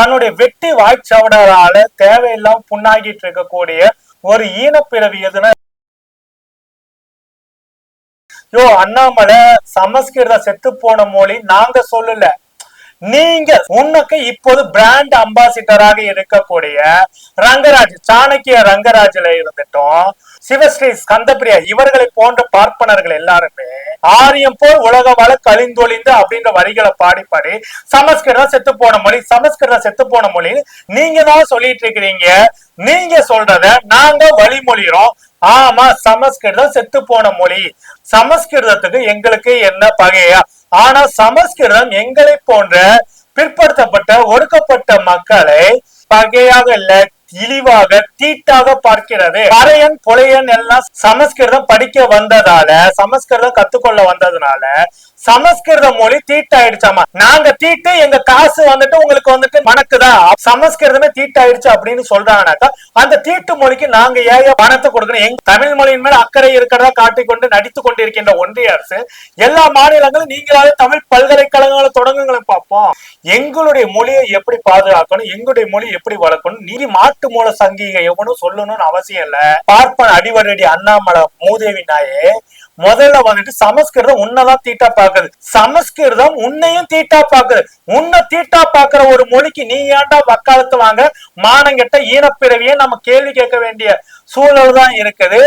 தன்னுடைய வெட்டி வாய்ச்சவடரால தேவையில்லாம புண்ணாகிட்டு இருக்கக்கூடிய ஒரு ஈனப்பிறவி எதுனா யோ அண்ணாமலை சமஸ்கிருத செத்து போன மொழி நாங்க சொல்லல. நீங்க உனக்கு இப்போது பிராண்ட் அம்பாசிடராக இருக்கக்கூடிய ரங்கராஜ் சாணக்கிய ரங்கராஜ்ல இருந்துட்டோம். சிவஸ்ரீ ஸ்கந்தபிரியா இவர்களை போன்ற பார்ப்பனர்கள் எல்லாருமே ஆரியம் போல் உலக வள கழிந்தொழிந்து அப்படின்ற வரிகளை பாடி பாடி சமஸ்கிருதம் செத்து போன மொழி சமஸ்கிருதம் செத்து போன மொழி நீங்க தான் சொல்லிட்டு இருக்கிறீங்க. நீங்க சொல்றத நாங்க வழிமொழிகிறோம் ஆமா சமஸ்கிருதம் செத்து போன மொழி. சமஸ்கிருதத்துக்கு எங்களுக்கு என்ன பகையா? ஆனா சமஸ்கிருதம் எங்களை போன்ற பிற்படுத்தப்பட்ட ஒடுக்கப்பட்ட மக்களை பகையாக இல்ல இழிவாக தீட்டாக பார்க்கிறது. பறையன் புலையன் எல்லாம் சமஸ்கிருதம் படிக்க வந்ததால சமஸ்கிருதம் கத்துக்கொள்ள வந்ததுனால சமஸ்கிருத மொழி தீட்டாயிடுச்சாமா? நாங்க தீட்டு எங்க காசு வந்துட்டு உங்களுக்கு வந்துட்டு மணக்குதா? சமஸ்கிருதமே தீட்டாயிடுச்சு அப்படின்னு சொல்றாங்கனாக்கா அந்த தீட்டு மொழிக்கு நாங்க ஏன் பணத்தை கொடுக்கணும்? எங்க தமிழ் மொழியின் மேல அக்கறை இருக்கிறதா காட்டிக்கொண்டு நடித்து கொண்டிருக்கின்ற ஒன்றிய அரசு எல்லா மாநிலங்களும் நீங்களாவது தமிழ் பல்கலைக்கழகங்களை தொடங்குங்களை பார்ப்போம் எங்களுடைய மொழியை எப்படி பாதுகாக்கணும்? எங்களுடைய மொழி எப்படி வளர்க்கணும்? நீ மாட்டு மூல சங்கிகையை எவனும் சொல்லணும்னு அவசியம் இல்ல. பார்ப்பன் அடிவரடி அண்ணாமலை மூதேவி நாயே முதல்ல வந்துட்டு சமஸ்கிருதம் உன்னதான் தீட்டா பாக்குது சமஸ்கிருதம் உன்னையும் தீட்டா பாக்குது உன்னை தீட்டா பாக்குற ஒரு மொழிக்கு நீ ஏன்டா வக்காலத்து வாங்க? மானங்கிட்ட ஈனப்பிறவியே நம்ம கேள்வி கேட்க வேண்டிய சூழல் தான் இருக்குது.